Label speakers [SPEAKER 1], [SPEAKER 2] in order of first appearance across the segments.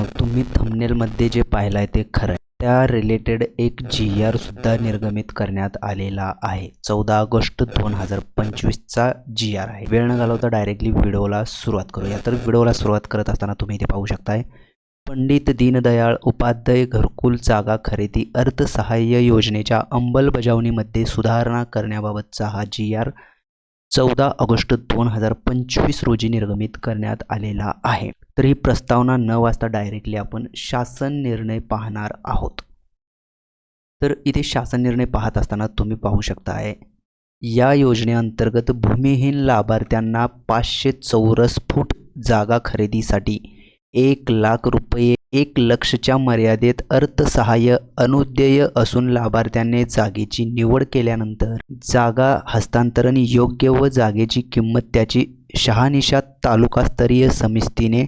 [SPEAKER 1] मित्रांनो तुम्ही थंबनेलमध्ये जे पाहिलं आहे ते खरं आहे त्या रिलेटेड एक जी आर सुद्धा निर्गमित करण्यात आलेला आहे. चौदा ऑगस्ट दोन हजार पंचवीसचा जी आर आहे. वेळ न घालवता डायरेक्टली व्हिडिओला सुरुवात करूया. तर व्हिडिओला सुरुवात करत असताना तुम्ही इथे पाहू शकताय पंडित दीनदयाळ उपाध्याय घरकुल जागा खरेदी अर्थसहाय्य योजनेच्या अंमलबजावणीमध्ये सुधारणा करण्याबाबतचा हा जी आर चौदा ऑगस्ट दोन हजार पंचवीस रोजी निर्गमित करण्यात आलेला आहे. तर ही प्रस्तावना न वाचता डायरेक्टली आपण शासन निर्णय पाहणार आहोत. तर इथे शासन निर्णय पाहत असताना तुम्ही पाहू शकताय या योजनेअंतर्गत भूमिहीन लाभार्थ्यांना पाचशे चौरस फूट जागा खरेदीसाठी एक लाख रुपये एक लक्षच्या मर्यादेत अर्थसहाय्य अनुदेय असून लाभार्थ्याने जागेची निवड केल्यानंतर जागा हस्तांतरण योग्य व जागेची किंमत त्याची शहानिशा तालुकास्तरीय समितीने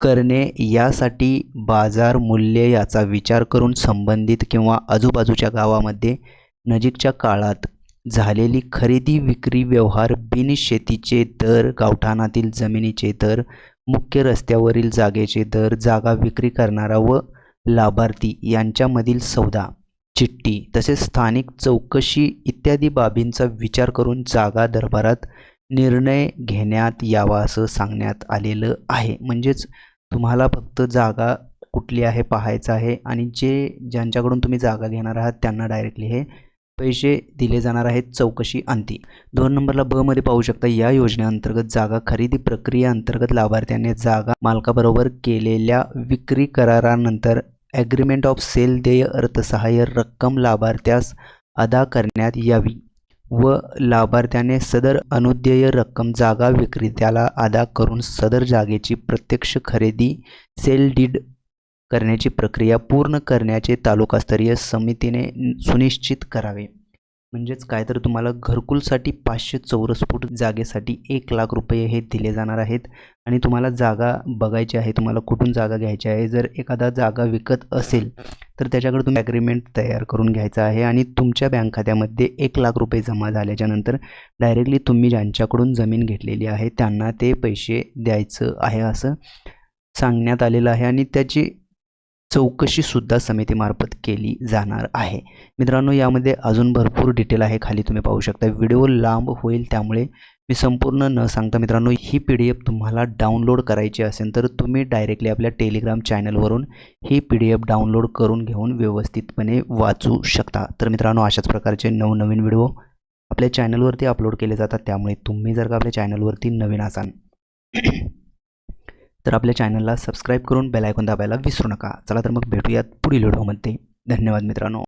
[SPEAKER 1] करणे यासाठी बाजार मूल्य याचा विचार करून संबंधित किंवा आजूबाजूच्या गावामध्ये नजीकच्या काळात झालेली खरेदी विक्री व्यवहार बिनशेतीचे दर गावठाणातील जमिनीचे दर मुख्य रस्त्यावरील जागेचे दर जागा विक्री करणारा व लाभार्थी यांच्यामधील सौदा चिठ्ठी तसेच स्थानिक चौकशी इत्यादी बाबींचा विचार करून जागा दरबारात निर्णय घेण्यात यावा असं सांगण्यात आलेलं आहे. म्हणजेच तुम्हाला फक्त जागा कुठली आहे पाहायचं आहे आणि जे ज्यांच्याकडून तुम्ही जागा घेणार आहात त्यांना डायरेक्टली हे पैसे दिले जाणार आहेत चौकशी अंती. दोन नंबरला ब मध्ये पाहू शकता या योजनेअंतर्गत जागा खरेदी प्रक्रियेअंतर्गत लाभार्थ्याने जागा मालकाबरोबर केलेल्या विक्री करारानंतर ॲग्रीमेंट ऑफ सेल देय अर्थसहाय्य रक्कम लाभार्थ्यास अदा करण्यात यावी व लाभार्थ्याने सदर अनुदेय रक्कम जागा विक्रेत्याला अदा करून सदर जागेची प्रत्यक्ष खरेदी सेल डीड करण्याची प्रक्रिया पूर्ण करण्याचे तालुकास्तरीय समितीने सुनिश्चित करावे. म्हणजेच काय तर तुम्हाला घरकुलसाठी पाचशे चौरस फूट जागेसाठी एक लाख रुपये हे दिले जाणार आहेत आणि तुम्हाला जागा बघायची आहे तुम्हाला कुठून जागा घ्यायची आहे जर एखादा जागा विकत असेल तर त्याच्याकडे तुम्ही ॲग्रीमेंट तयार करून घ्यायचं आहे आणि तुमच्या बँक खात्यामध्ये एक लाख रुपये जमा झाल्याच्यानंतर डायरेक्टली तुम्ही ज्यांच्याकडून जमीन घेतलेली आहे त्यांना ते पैसे द्यायचं आहे असं सांगण्यात आलेलं आहे आणि त्याची चौकशीसुद्धा समितीमार्फत केली जाणार आहे. मित्रांनो यामध्ये अजून भरपूर डिटेल आहे खाली तुम्ही पाहू शकता. व्हिडिओ लांब होईल त्यामुळे मी संपूर्ण न सांगता मित्रांनो ही पी डी एफ तुम्हाला डाउनलोड करायची असेल तर तुम्ही डायरेक्टली आपल्या टेलिग्राम चॅनलवरून ही पी डी एफ डाउनलोड करून घेऊन व्यवस्थितपणे वाचू शकता. तर मित्रांनो अशाच प्रकारचे नवनवीन व्हिडिओ आपल्या चॅनलवरती अपलोड केले जातात. त्यामुळे तुम्ही जर का आपल्या चॅनलवरती नवीन असाल तर आपल्या चॅनलला सबस्क्राईब करून बेल आयकॉन दाबायला विसरू नका. चला तर मग भेटूयात पुढील व्हिडिओमध्ये. धन्यवाद मित्रांनो.